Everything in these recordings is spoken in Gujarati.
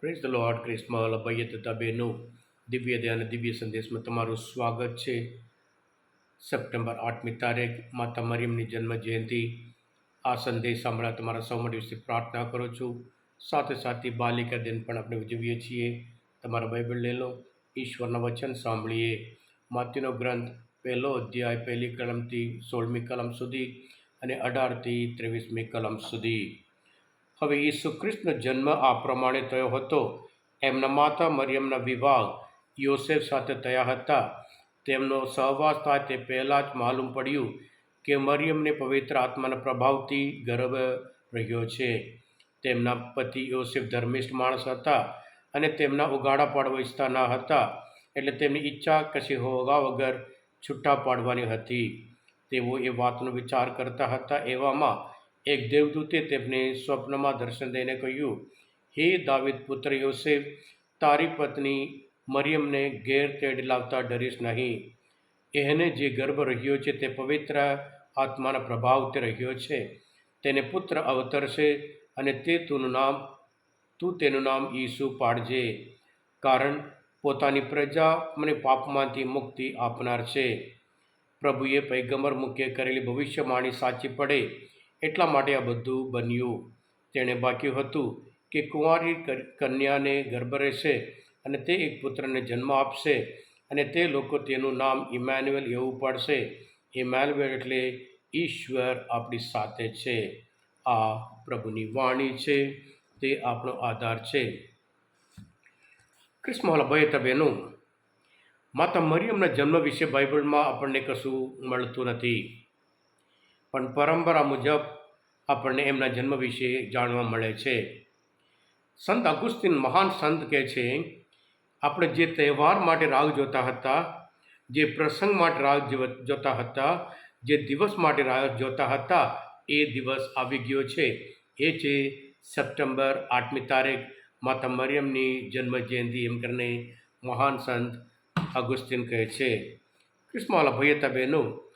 પ્રેઝ ધ લોર્ડ ક્રિસ્મલ અભય તથા બહેનો દિવ્ય દયા અને દિવ્ય સંદેશમાં તમારું સ્વાગત છે સપ્ટેમ્બર આઠમી તારીખ, માતા મરિયમની જન્મ જયંતિ. આ સંદેશ સાંભળવા તમારા સૌ માટે વિશે પ્રાર્થના કરું છું. સાથે સાથે બાલિકા દિન પણ આપણે ઉજવીએ છીએ. તમારા બાઇબલ લઈ લો. ઈશ્વરના વચન સાંભળીએ. માતીનો ગ્રંથ, પહેલો અધ્યાય, પહેલી કલમથી સોળમી કલમ સુધી અને અઢારથી ત્રેવીસમી કલમ સુધી. હવે ઈસુ ખ્રિસ્તનો જન્મ આ પ્રમાણે થયો હતો. એમના માતા મરિયમના વિવાહ યોસેફ સાથે થયા હતા. તેમનો સહવાસ થાય તે પહેલાં જ માલુમ પડ્યું કે મરિયમને પવિત્ર આત્માના પ્રભાવથી ગર્ભ રહ્યો છે. તેમના પતિ યોસેફ ધર્મિષ્ઠ માણસ હતા અને તેમના ઉગાડા પાડવા ઈચ્છતા ન હતા, એટલે તેમની ઈચ્છા કશી હોગા વગર છૂટા પાડવાની હતી. તેઓ એ વાતનો વિચાર કરતા હતા એવામાં એક દેવદૂતે તેમને સ્વપ્નમાં દર્શન દઈને કહ્યું, હે દાવિદ પુત્ર યોસેફ, તારી પત્ની મરિયમને ઘેર તેડ લાવતા ડરીશ નહીં. એને જે ગર્ભ રહ્યો છે તે પવિત્ર આત્માના પ્રભાવથી રહ્યો છે. તેને પુત્ર અવતરશે અને તે તુનું નામ, તું તેનું નામ ઈસુ પાડજે, કારણ પોતાની પ્રજા મને પાપમાંથી મુક્તિ આપનાર છે. પ્રભુએ પૈગંબર મુખ્ય કરેલી ભવિષ્યવાણી સાચી પડે એટલા માટે આ બધું બન્યું. તેણે બાક્યું હતું કે કુંવારી કન્યાને ગર્ભ રહેશે અને તે એક પુત્રને જન્મ આપશે અને તે લોકો તેનું નામ ઇમાન્યુએલ એવું પડશે. ઇમાન્યુએલ એટલે ઈશ્વર આપણી સાથે છે. આ પ્રભુની વાણી છે. તે આપણો આધાર છે. ક્રિસ્મોલ ભય બહેનો માતા મરિયમના જન્મ વિશે બાઇબલમાં આપણને કશું મળતું નથી. પણ પરંપરા મુજબ આપણને એમના જન્મ વિશે જાણવા મળે છે. સંત અગુસ્તીન મહાન સંત કહે છે, આપણે જે તહેવાર માટે રાહ જોતા હતા, જે પ્રસંગ માટે રાહ જોતા હતા, જે દિવસ માટે રાહ જોતા હતા, એ દિવસ આવી ગયો છે. એ છે સપ્ટેમ્બર આઠમી તારીખ, માતા મરિયમની જન્મ જયંતિ એમ કરીને મહાન સંત અગુસ્તીન કહે છે. ક્રિસ્માલા ભૈયતા બહેનો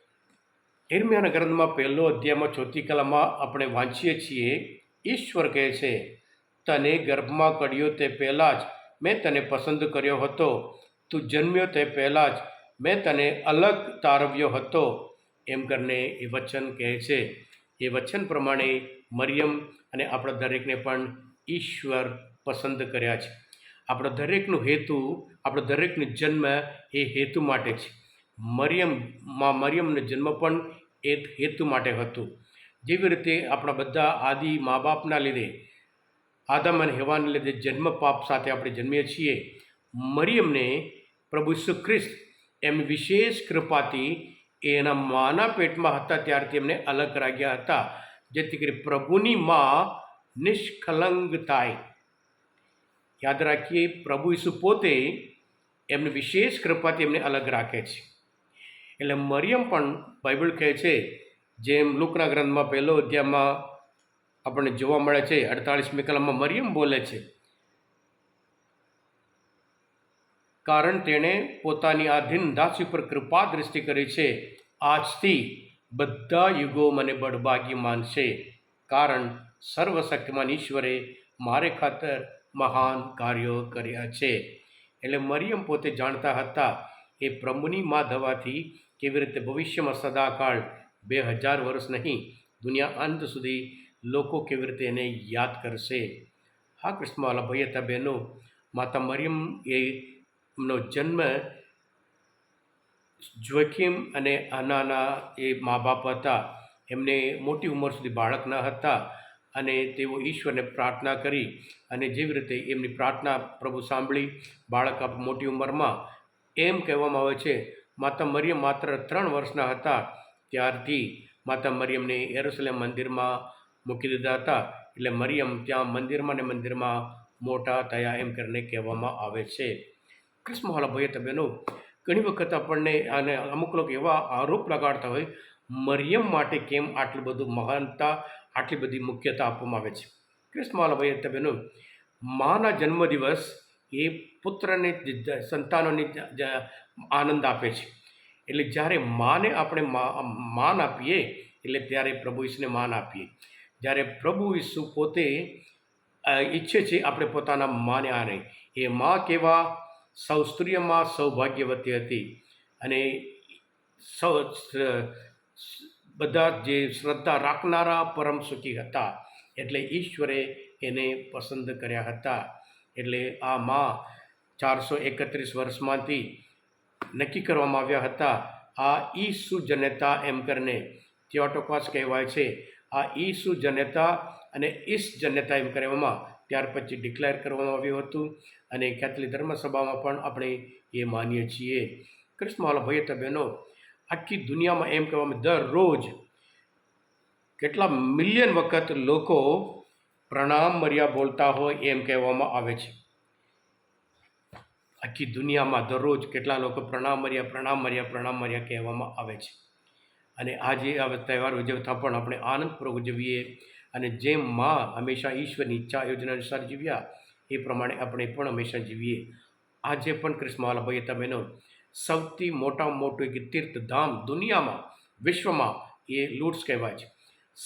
હિરમ્યાના ગ્રંથમાં પહેલો અધ્યાયમાં ચોથી કલામાં આપણે વાંચીએ છીએ, ઈશ્વર કહે છે, તને ગર્ભમાં કર્યો તે પહેલાં જ મેં તને પસંદ કર્યો હતો. તું જન્મ્યો તે પહેલાં જ મેં તને અલગ તારવ્યો હતો એમ કરીને એ વચન કહે છે. એ વચન પ્રમાણે મરિયમ અને આપણા દરેકને પણ ઈશ્વર પસંદ કર્યા છે. આપણા દરેકનો હેતુ, આપણો દરેકનો જન્મ એ હેતુ માટે છે. મરિયમ, માં મરિયમનો જન્મ પણ એ હેતુ માટે હતું. જેવી રીતે આપણા બધા આદિ મા બાપના લીધે, આદમ અને હેવાને લીધે જન્મ પાપ સાથે આપણે જન્મીએ છીએ. મરિયમને પ્રભુ ઈસુ ખ્રિસ્ત એમની વિશેષ કૃપાથી એના માના પેટમાં હતા ત્યારથી એમને અલગ રાખ્યા હતા. જેથી કરી પ્રભુની માં નિષ્કલંક થાય યાદ રાખીએ, પ્રભુ ઈસુ પોતે એમની વિશેષ કૃપાથી એમને અલગ રાખે છે. એટલે મરિયમ પણ બાઇબલ કહે છે, જેમ લુકના ગ્રંથમાં પહેલો અધ્યાયમાં આપણને જોવા મળે છે, અડતાળીસમી કલમમાં મરિયમ બોલે છે, કારણ તેણે પોતાની આધીન દાસી પર કૃપા દૃષ્ટિ કરી છે, આજથી બધા યુગો મને બળભાગી માનશે, કારણ સર્વશક્તિમાન ઈશ્વરે મારે ખાતર મહાન કાર્યો કર્યા છે. એટલે મરિયમ પોતે જાણતા હતા એ પ્રભુની માં થવાથી કેવી રીતે ભવિષ્યમાં સદાકાળ બે હજાર વર્ષ નહીં, દુનિયા અંત સુધી લોકો કેવી રીતે એને યાદ કરશે? હા કૃષ્ણવાલા ભાઈ હતા બહેનો, માતા મરિયમ એમનો જન્મ જોખીમ અને આનાના એ મા બાપ હતા. એમને મોટી ઉંમર સુધી બાળક ન હતા અને તેઓ ઈશ્વરને પ્રાર્થના કરી અને જેવી રીતે એમની પ્રાર્થના પ્રભુ સાંભળી, બાળક મોટી ઉંમરમાં એમ કહેવામાં આવે છે, માતા મરિયમ માત્ર ત્રણ વર્ષના હતા, ત્યારથી માતા મરિયમને એરુસલેમ મંદિરમાં મૂકી દીધા હતા. એટલે મરિયમ ત્યાં મંદિરમાં ને મંદિરમાં મોટા થયા એમ કરીને કહેવામાં આવે છે. કૃષ્ણવાલા ભાઈ બહેનો, ઘણી વખત આપણને અને અમુક લોકો એવા આરોપ લગાડતા હોય, મરિયમ માટે કેમ આટલું બધું મહાનતા, આટલી બધી મુખ્યતા આપવામાં આવે છે? કૃષ્ણવાલા ભાઈ તબેનું માના જન્મદિવસ એ પુત્રને સંતાનોને આનંદ આપે છે. એટલે જ્યારે માને આપણે માન આપીએ, એટલે ત્યારે પ્રભુ ઈસુને માન આપીએ. જ્યારે પ્રભુ ઈસુ પોતે ઈચ્છે છે આપણે પોતાના માને આને. એ મા કેવા? સૌસ્ત્રીયમાં સૌભાગ્યવતી હતી. અને સૌ, બધા જે શ્રદ્ધા રાખનારા પરમ સુખી હતા. એટલે ઈશ્વરે એને પસંદ કર્યા હતા. એટલે આ મા ચારસો એકત્રીસ વર્ષમાંથી નક્કી કરવામાં આવ્યા હતા. આ ઈસુ જનતા એમ કરીને થિયોટોકોસ કહેવાય છે. આ ઈસુ જનતા અને ઈસ જનતા એમ કહેવામાં ત્યાર પછી ડિક્લેર કરવામાં આવ્યું હતું અને કેથલિક ધર્મસભામાં પણ આપણે એ માનીએ છીએ. કૃષ્ણવાલા ભાઈ તો બહેનો, આખી દુનિયામાં એમ કહેવામાં દરરોજ કેટલા મિલિયન વખત લોકો પ્રણામ મર્યા બોલતા હોય એમ કહેવામાં આવે છે. આખી દુનિયામાં દરરોજ કેટલા લોકો પ્રણામ મર્યા પ્રણામ મર્યા પ્રણામ મર્યા કહેવામાં આવે છે. અને આજે આ તહેવાર ઉજવતા પણ આપણે આનંદપૂર્વક ઉજવીએ અને જેમ માં હંમેશા ઈશ્વરની ઈચ્છા યોજના અનુસાર જીવ્યા, એ પ્રમાણે આપણે પણ હંમેશા જીવીએ. આજે પણ કૃષ્ણવાલાભાઈએ તમેનો તમે સૌથી મોટામાં મોટું એક તીર્થધામ દુનિયામાં, વિશ્વમાં એ લૂટ્સ કહેવાય છે.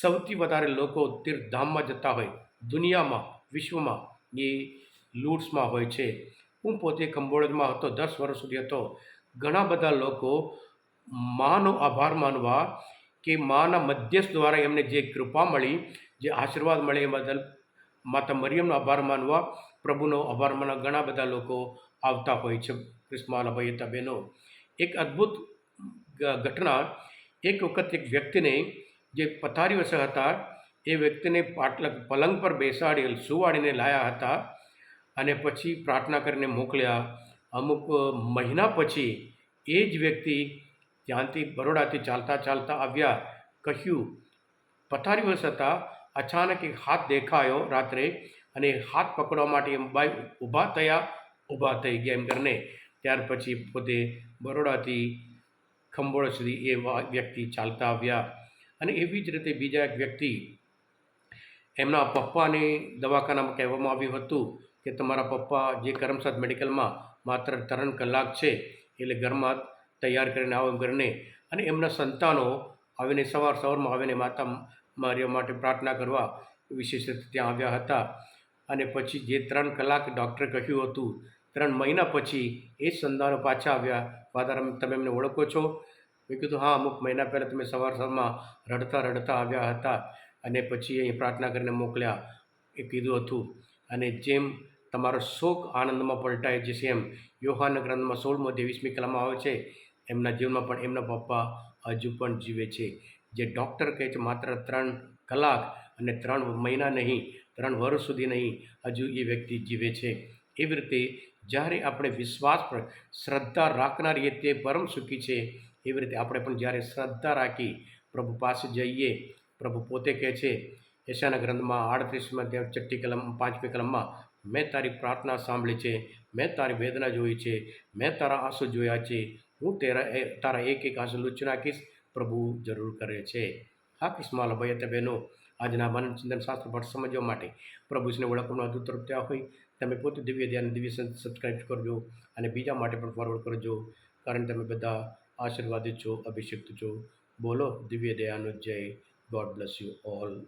સૌથી વધારે લોકો તીર્થધામમાં જતા હોય દુનિયામાં, વિશ્વમાં એ લૂટ્સમાં હોય છે. હું પોતે કંબોડજમાં હતો, દસ વર્ષ સુધી હતો. ઘણા બધા લોકો માનો આભાર માનવા કે માના મધ્યસ્થ દ્વારા એમને જે કૃપા મળી, જે આશીર્વાદ મળે એ બદલ માતા મરિયમનો આભાર માનવા, પ્રભુનો આભાર માનવા ઘણા બધા લોકો આવતા હોય છે ક્રિસ્માલાભાઈ હતા, બહેનો. એક અદ્ભુત ઘટના, એક વખત એક વ્યક્તિને જે પથારી વસે હતા એ વ્યક્તિને પાટલક પલંગ પર બેસાડી સુવાડીને લાયા હતા અને પછી પ્રાર્થના કરીને મોકલ્યા. અમુક મહિના પછી એ જ વ્યક્તિ ત્યાંથી બરોડાથી ચાલતા ચાલતા આવ્યા. કહ્યું પથારીવશ હતા. અચાનક એક હાથ દેખાયો રાત્રે અને હાથ પકડવા માટે એમ બાઈ ઊભા થયા. ઊભા થઈ ગયા એમ કરીને. ત્યાર પછી પોતે બરોડાથી ખંભોળ સુધી એ વ્યક્તિ ચાલતા આવ્યા. અને એવી જ રીતે બીજા એક વ્યક્તિ એમના પપ્પાને દવાખાનામાં કહેવામાં આવ્યું હતું કે તમારા પપ્પા જે કરમસાદ મેડિકલમાં માત્ર ત્રણ કલાક છે, એટલે ઘરમાં તૈયાર કરીને આવો કરીને અને એમના સંતાનો આવીને સવાર સવારમાં આવીને માતા માર્યા માટે પ્રાર્થના કરવા વિશેષ રીતે ત્યાં આવ્યા હતા. અને પછી જે ત્રણ કલાક ડૉક્ટરે કહ્યું હતું, ત્રણ મહિના પછી એ સંતાનો પાછા આવ્યા. ફાધર તમે એમને ઓળખો છો? મેં કીધું, હા, અમુક મહિના પહેલાં તમે સવાર સવારમાં રડતા રડતા આવ્યા હતા. અને પછી અહીં પ્રાર્થના કરીને મોકલ્યા એ કીધું હતું. અને જેમ તમારો શોક આનંદમાં પલટાય જશે એમ યોહાના ગ્રંથમાં સોળમો વીસમી કલામાં આવે છે, એમના જીવનમાં પણ એમના પપ્પા હજુ પણ જીવે છે. જે ડૉક્ટર કહે છે, માત્ર ત્રણ કલાક અને ત્રણ મહિના નહીં, ત્રણ વર્ષ સુધી નહીં, હજુ એ વ્યક્તિ જીવે છે. એવી રીતે જ્યારે આપણે વિશ્વાસ પર શ્રદ્ધા રાખનારીએ તે પરમ સુખી છે, એવી રીતે આપણે પણ જ્યારે શ્રદ્ધા રાખી પ્રભુ પાસે જઈએ પ્રભુ પોતે કહે છે યશાના ગ્રંથમાં આડત્રીસમાં ત્યાં છઠ્ઠી કલમ, પાંચમી કલમમાં મેં તારી પ્રાર્થના સાંભળી છે, મેં તારી વેદના જોઈ છે, મેં તારા આંસુ જોયા છે, હું તેરા તારા એક એક આંસુ લૂછી નાખીશ, પ્રભુ જરૂર કરે છે. હા કિસ્માલ ભાઈ તે બહેનો, આજના મન ચિંતન શાસ્ત્ર પાઠ સમજવા માટે પ્રભુશ્રીને ઓળખવાનું અદભુત તરફ ત્યાં હોય, તમે પોતે દિવ્ય ધ્યાન દિવ્ય સબસ્ક્રાઈબ કરજો અને બીજા માટે પણ ફોરવર્ડ કરજો, કારણ તમે બધા આશીર્વાદિત છો, અભિષિક્ત છો. બોલો, દિવ્ય દયાનો જય. God bless you all.